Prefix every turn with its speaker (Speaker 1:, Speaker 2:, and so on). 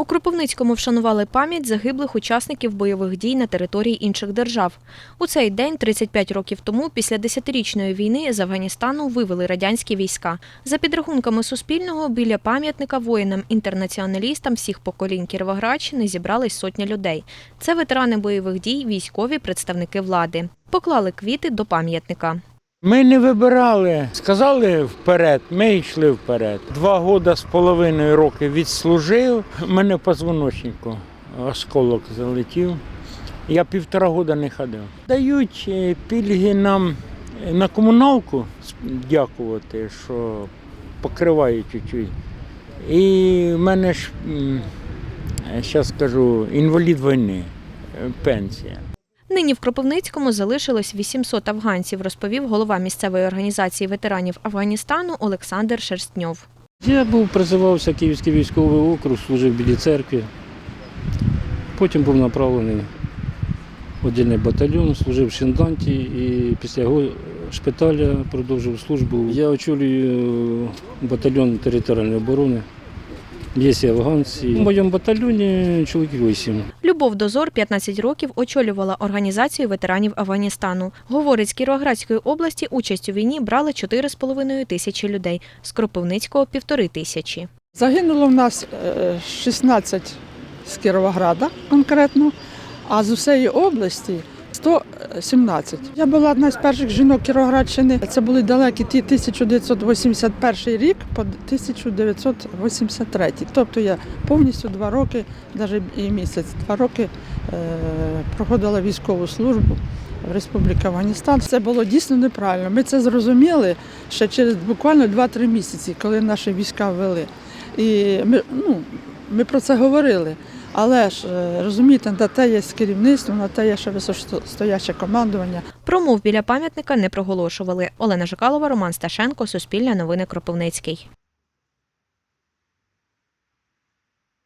Speaker 1: У Кропивницькому вшанували пам'ять загиблих учасників бойових дій на території інших держав. У цей день, 35 років тому, після десятирічної війни з Афганістану вивели радянські війська. За підрахунками Суспільного, біля пам'ятника воїнам-інтернаціоналістам всіх поколінь Кіровоградщини зібрались сотня людей. Це ветерани бойових дій, військові, представники влади. Поклали квіти до пам'ятника.
Speaker 2: Ми не вибирали, сказали вперед, ми йшли вперед. Два роки з половиною роки відслужив. Мене позвоночнику осколок залетів. Я півтора року не ходив. Дають е, пільги нам на комуналку дякувати, що покривають чуть-чуть. І в мене ж, зараз скажу, інвалід війни, е, пенсія.
Speaker 1: Нині в Кропивницькому залишилось 800 афганців, розповів голова місцевої організації ветеранів Афганістану Олександр Шерстньов.
Speaker 3: Я був призивався Київський військовий округ, служив в білій церкві. Потім був направлений в віддільний батальйон, служив в Шинданті і після його шпиталя продовжив службу. Я очолюю батальйон територіальної оборони. Є і афганці. В моєму батальйоні чоловіків вісім.
Speaker 1: Любов Дозор 15 років очолювала організацію ветеранів Афганістану. Говорить, з Кіровоградської області участь у війні брали 4,5 тисячі людей, з Кропивницького – півтори тисячі.
Speaker 4: Загинуло в нас е, 16 з Кіровограда конкретно, а з усієї області 117. Я була одна з перших жінок Кіровоградщини. Це були далекі ті 1981 рік по 1983. Тобто я повністю два роки, навіть і місяць, два роки е, проходила військову службу. В Республіці Афганістан це було дійсно неправильно. Ми це зрозуміли ще через буквально 2-3 місяці, коли наші війська ввели. І ми, ну, ми про це говорили. Але ж е, розумієте, на те є керівництво, на те є ще високостояче командування.
Speaker 1: Промов біля пам'ятника не проголошували. Олена Жикалова, Роман Сташенко, Суспільне новини Кропивницький.